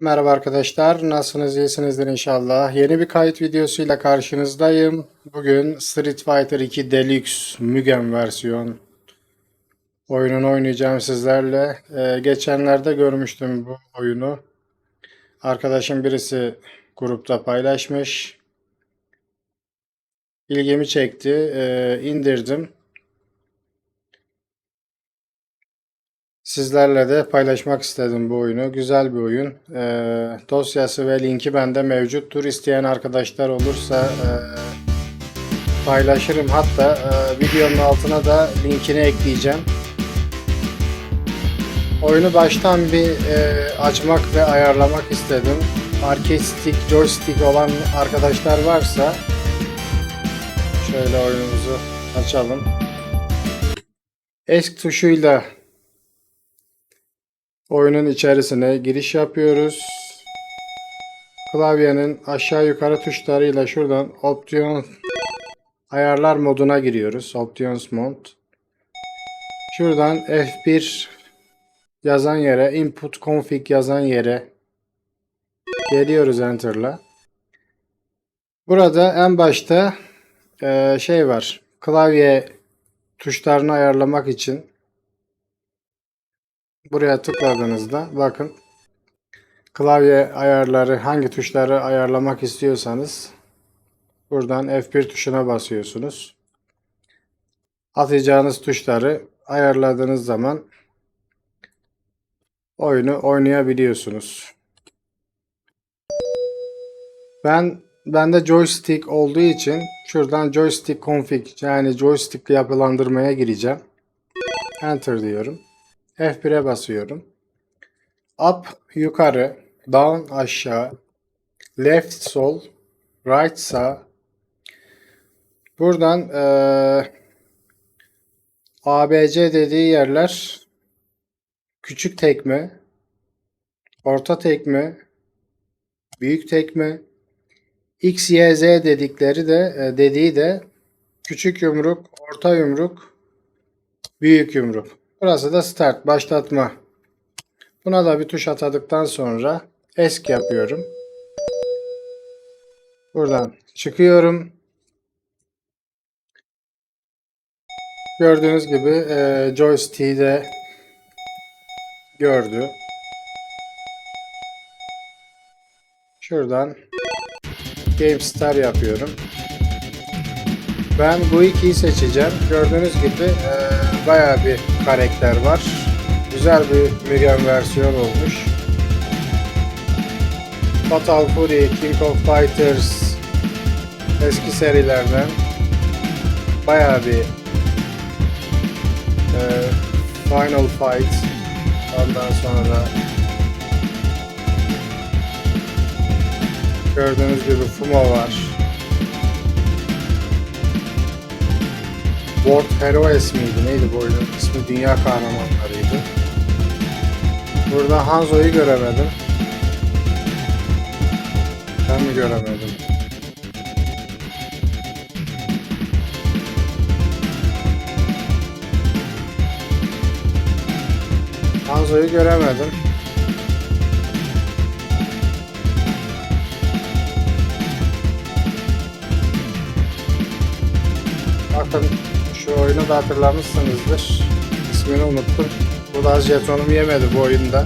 Merhaba arkadaşlar, nasılsınız? İyisinizdir inşallah. Yeni bir kayıt videosuyla karşınızdayım. Bugün Street Fighter 2 Deluxe Mugen versiyon oyununu oynayacağım sizlerle. Ee, geçenlerde görmüştüm bu oyunu. Arkadaşım birisi grupta paylaşmış. İlgimi çekti, ee, indirdim. Sizlerle de paylaşmak istedim bu oyunu. Güzel bir oyun. Ee, dosyası ve linki bende mevcuttur. İsteyen arkadaşlar olursa e, paylaşırım. Hatta e, videonun altına da linkini ekleyeceğim. Oyunu baştan bir e, açmak ve ayarlamak istedim. Arcade stick, joystick olan arkadaşlar varsa şöyle oyunumuzu açalım. Esk tuşuyla Oyunun içerisine giriş yapıyoruz. Klavyenin aşağı yukarı tuşlarıyla şuradan Option ayarlar moduna giriyoruz. Options Mode. Şuradan F1 yazan yere, Input Config yazan yere geliyoruz Enter'la. Burada en başta eee, şey var. Klavye tuşlarını ayarlamak için Buraya tıkladığınızda bakın klavye ayarları hangi tuşları ayarlamak istiyorsanız buradan F1 tuşuna basıyorsunuz. Atacağınız tuşları ayarladığınız zaman oyunu oynayabiliyorsunuz. Ben bende joystick olduğu için şuradan joystick config yani joystick yapılandırmaya gireceğim. Enter diyorum. F1'e basıyorum. Up yukarı, down aşağı, left sol, right sağ. Buradan eee ABC dediği yerler küçük tekme, orta tekme, büyük tekme, X, Y, Z dedikleri de e, dediği de küçük yumruk, orta yumruk, büyük yumruk. Burası da start, başlatma. Buna da bir tuş atadıktan sonra esk yapıyorum. Buradan çıkıyorum. Gördüğünüz gibi e, joystick'i de gördü. Şuradan Game Star yapıyorum. Ben bu ikiyi seçeceğim. Gördüğünüz gibi e, bayağı bir karakter var. Güzel bir Mugen versiyon olmuş. Fatal Fury, King of Fighters eski serilerden bayağı bir e, Final Fight ondan sonra gördüğünüz gibi Fumo var. World Heroes miydi neydi bu oyunun ismi Dünya Kahramanlarıydı. Burada Hanzo'yu göremedim. Ben mi göremedim? Hanzo'yu göremedim. Oyunu da hatırlamışsınızdır. İsmini unuttum. Bu da jetonumu yemedi bu oyunda.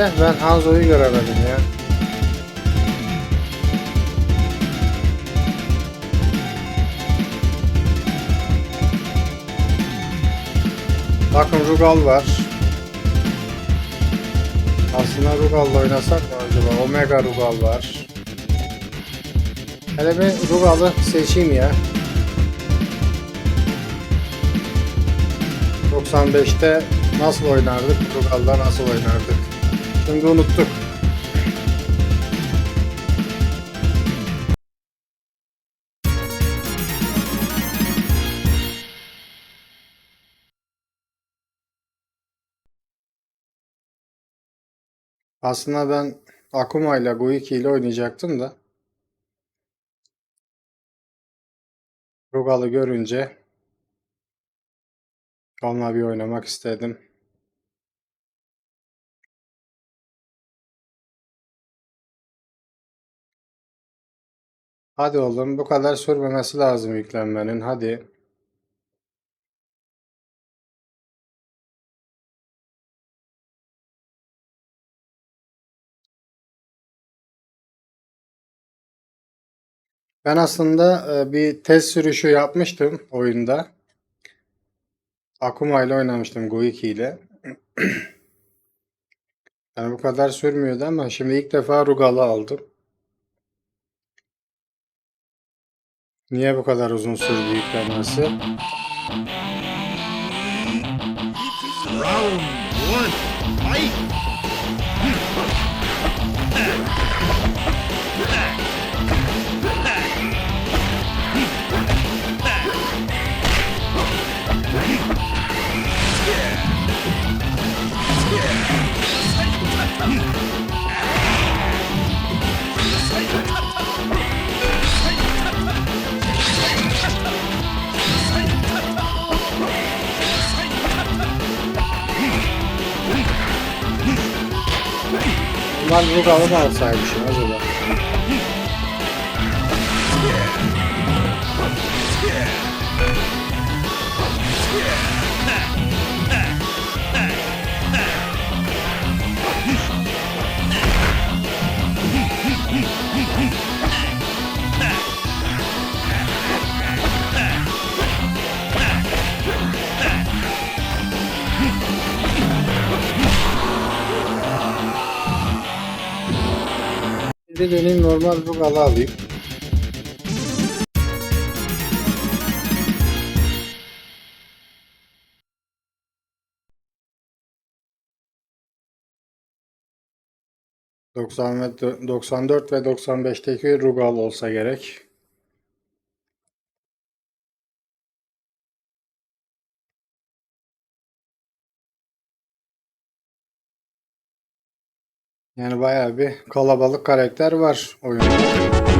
Eh ben Hanzo'yu göremedim ya. Bakın Rugal var. Aslında Rugal'la oynasak mı acaba? Omega Rugal var. Hele bir Rugal'ı seçeyim ya. 95'te nasıl oynardık? Rugal'da nasıl oynardık? Şimdi unuttuk. Aslında ben Akuma ile Goiki ile oynayacaktım da. Rugal'ı görünce Onunla bir oynamak istedim. Hadi oğlum bu kadar sürmemesi lazım yüklenmenin. Hadi. Ben aslında bir test sürüşü yapmıştım oyunda. Akuma ile oynamıştım Goiki ile. Yani bu kadar sürmüyordu ama şimdi ilk defa Rugal'ı aldım. Niye bu kadar uzun sürdü yüklenmesi? Round one, fight! Bunlar Rugal'ı mı alsaymışım acaba? Bir döneyim normal Rugal'ı alayım. Ve dö- 94 ve 95'teki Rugal olsa gerek. Yani bayağı bir kalabalık karakter var oyunda.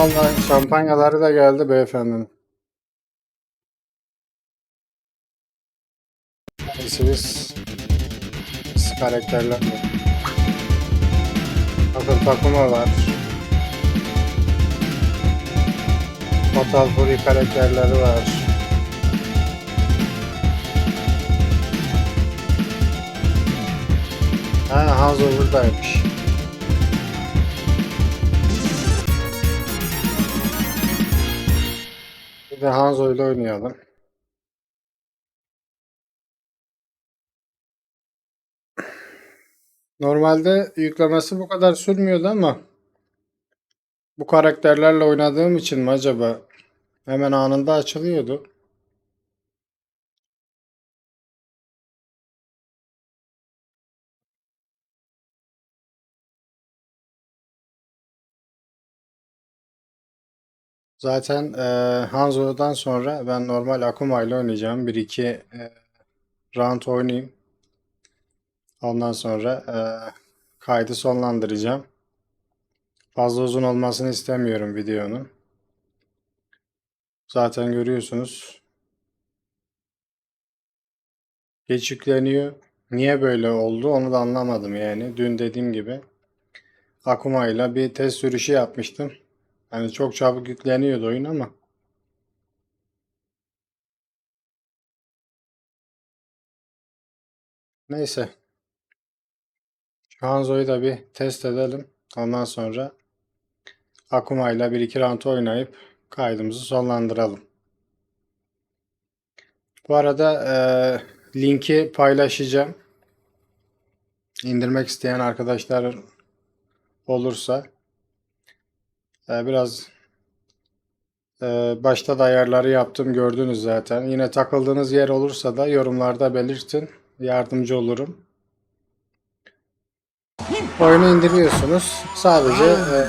Şampanya, şampanyaları da geldi beyefendinin. Biz karakterler. Bakın takımı var. Fatal Fury karakterleri var. Ha Hanzo buradaymış. De Hanzo ile oynayalım. Normalde yüklemesi bu kadar sürmüyordu ama bu karakterlerle oynadığım için mi acaba hemen anında açılıyordu. Zaten eee Hanzo'dan sonra ben normal Akuma ile oynayacağım. 1-2 eee, round oynayayım. Ondan sonra eee, kaydı sonlandıracağım. Fazla uzun olmasını istemiyorum videonun. Zaten görüyorsunuz. Geç yükleniyor. Niye böyle oldu onu da anlamadım yani. Dün dediğim gibi Akuma ile bir test sürüşü yapmıştım. Hani çok çabuk yükleniyordu oyun ama neyse. Şu Hanzo'yu da bir test edelim. Ondan sonra Akuma ile 1-2 round oynayıp kaydımızı sonlandıralım. Bu arada eee, linki paylaşacağım. İndirmek isteyen arkadaşlar olursa biraz eee, başta da ayarları yaptım gördünüz zaten. Yine takıldığınız yer olursa da yorumlarda belirtin. Yardımcı olurum. Oyunu indiriyorsunuz. Sadece eee,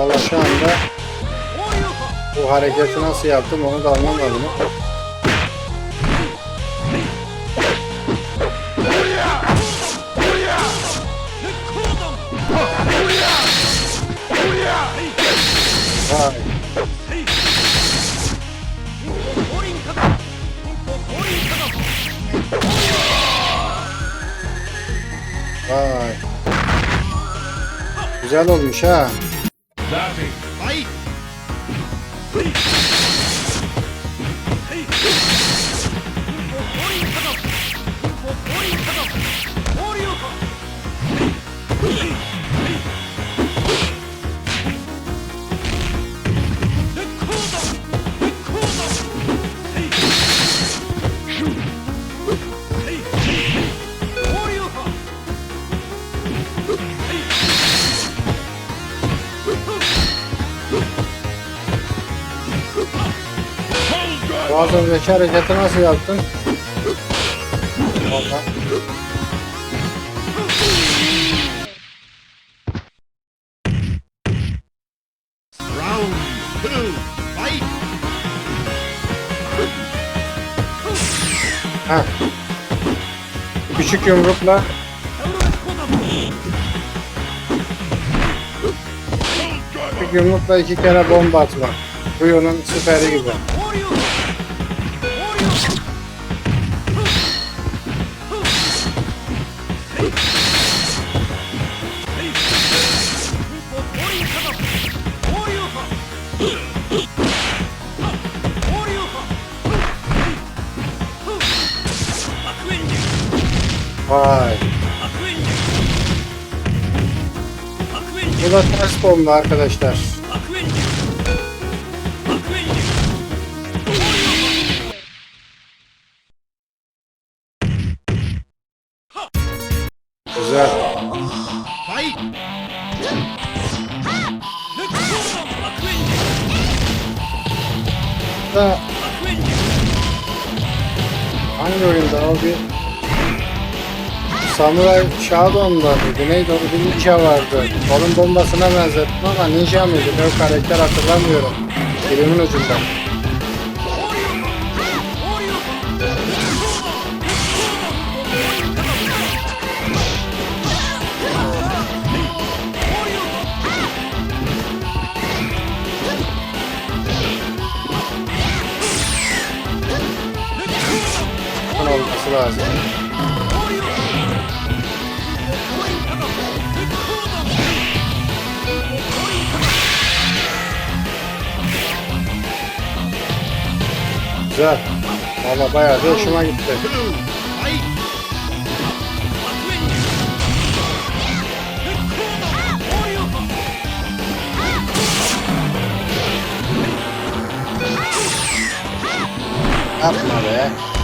Valla şu anda bu hareketi nasıl yaptım onu da anlamadım. Vay. Vay. Güzel olmuş ha. Hareketi nasıl yaptın? Valla. Round two. Fight! Heh. Küçük yumrukla Küçük yumrukla iki kere bomba atma. Buyunun süperi gibi. Vay. Bu da ters bomba arkadaşlar. Hangi oyunda o bir Samurai Shodown'da mıydı? Neydi o bir ninja vardı. Onun bombasına benzettim ama ninja mıydı? Ne karakter hatırlamıyorum. Dilimin ucunda. Lazım. Güzel. Valla bayağı da hoşuma gitti. Yapma be.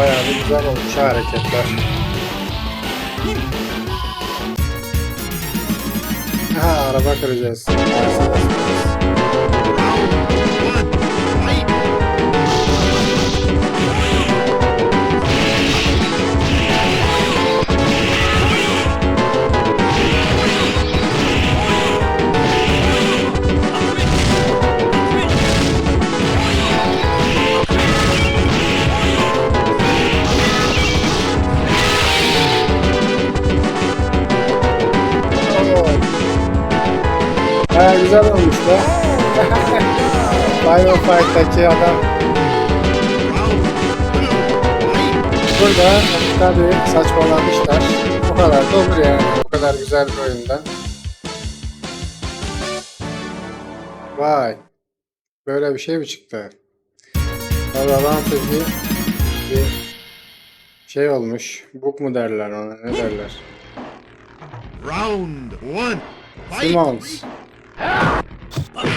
Bayağı da güzel olmuş ha hareketler. Ha araba kıracağız. Bayağı güzel olmuş da. Final Fight'taki adam burada tabii saçmalamışlar. Bu kadar da olur yani. Bu kadar güzel bir oyundan. Vay. Böyle bir şey mi çıktı? Valla lan peki bir şey olmuş. Book mu derler ona ne derler? Round one! Fight! Simmons.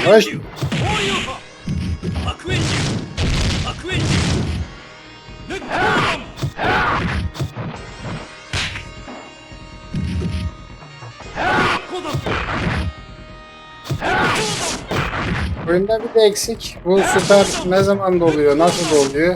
Hoş. Oyunda bir de eksik. Bu süper ne zaman doluyor? Nasıl doluyor?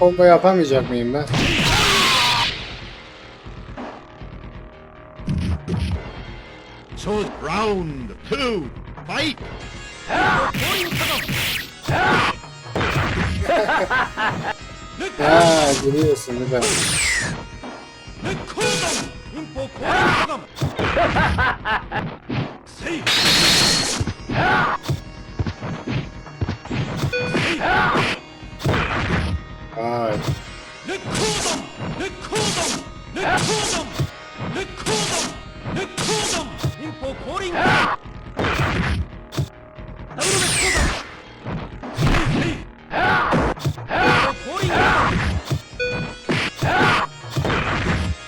Combo yapamayacak mıyım ben? So round two! Fight! Ya gülüyorsun bir de. Vay.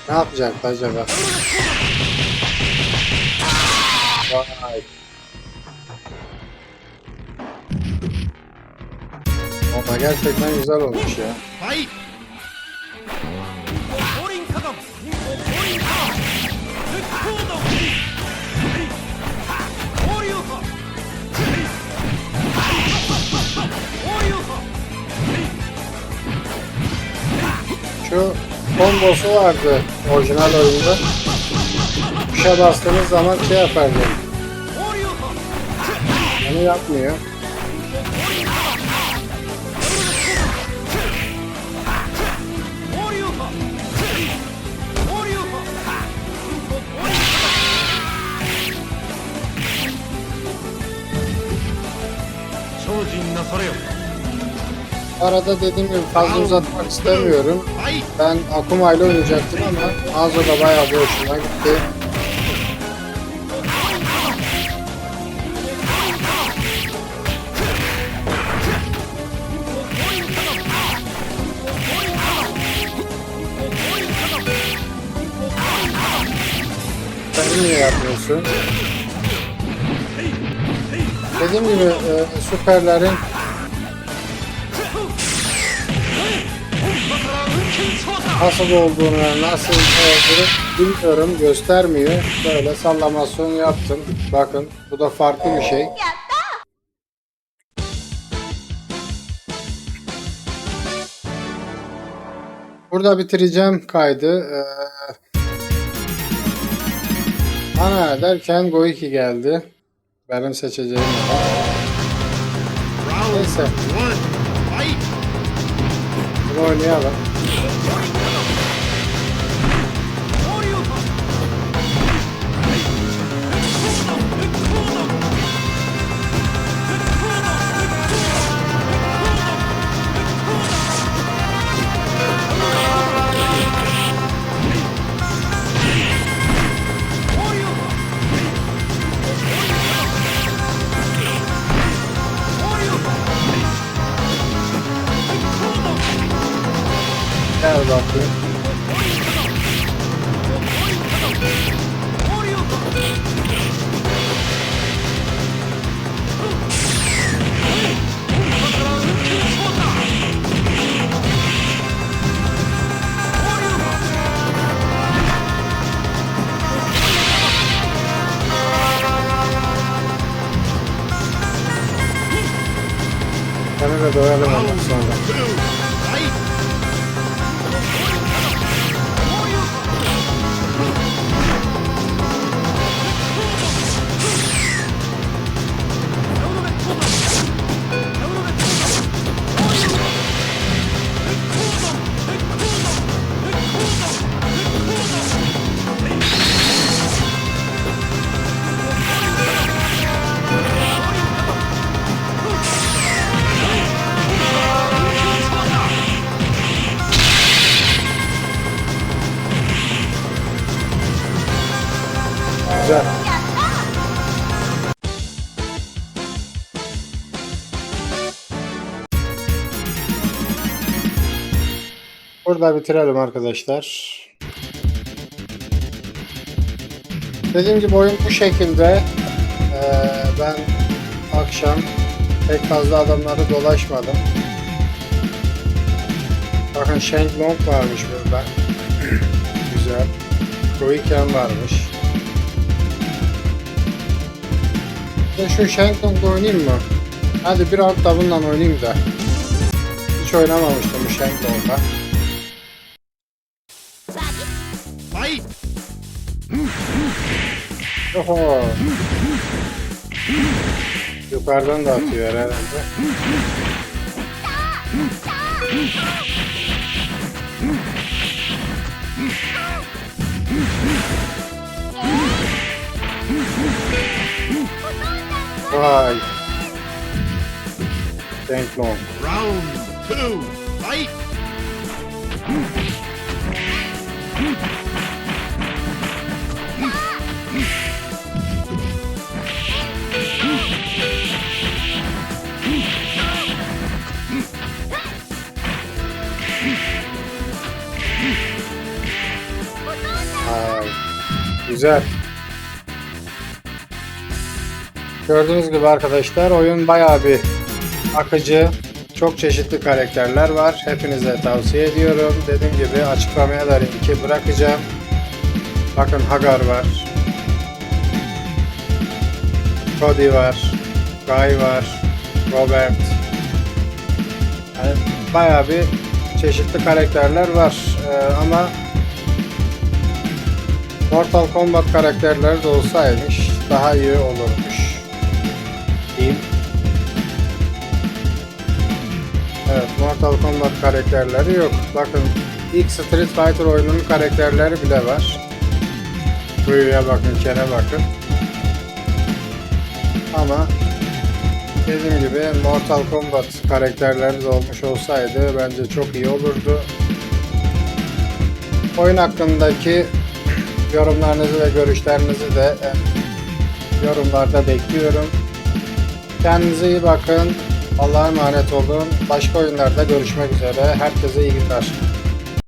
Ne yapacak acaba? gerçekten güzel olmuş ya. Şu kombosu vardı orijinal oyunda. Tuşa bastığınız zaman şey yapardı. Onu yapmıyor. Arada dediğim gibi fazla uzatmak istemiyorum. Ben Akuma ile oynayacaktım ama Azo da bayağı bir hoşuma gitti. Sen niye yapmıyorsun? Dediğim gibi e, süperlerin nasıl olduğunu, nasıl olduğunu bilmiyorum, göstermiyor. Böyle sallamasyon yaptım. Bakın bu da farklı bir şey. Burada bitireceğim kaydı. Ee, ana derken Goiki geldi. Benim seçeceğim. Round Neyse. one! Fight! Bunu oynayalım. Burada bitirelim arkadaşlar. Dediğim gibi oyun bu şekilde. Ee, ben akşam pek fazla adamları dolaşmadım. Bakın Shenlong varmış burada. Güzel. Koiken varmış. Ben şu Shenlong'da oynayayım mı? Hadi bir alt da bununla oynayayım da. Hiç oynamamıştım bu Shenlong'da. Fight! Oho. Yukarıdan da atıyor herhalde. Vay. Long. Round two! Fight! Güzel. Gördüğünüz gibi arkadaşlar oyun bayağı bir akıcı. Çok çeşitli karakterler var. Hepinize tavsiye ediyorum. Dediğim gibi açıklamaya da linki bırakacağım. Bakın Hagar var. Cody var. Guy var. Robert. Yani bayağı bir çeşitli karakterler var Ee, ama Mortal Kombat karakterleri de olsaymış daha iyi olurmuş. Diyeyim. Evet, Mortal Kombat karakterleri yok. Bakın ilk Street Fighter oyununun karakterleri bile var. Rüya bakın, Ken'e bakın. Ama dediğim gibi Mortal Kombat karakterleri de olmuş olsaydı bence çok iyi olurdu. Oyun hakkındaki yorumlarınızı ve görüşlerinizi de e, yorumlarda bekliyorum. Kendinize iyi bakın. Allah'a emanet olun. Başka oyunlarda görüşmek üzere. Herkese iyi günler.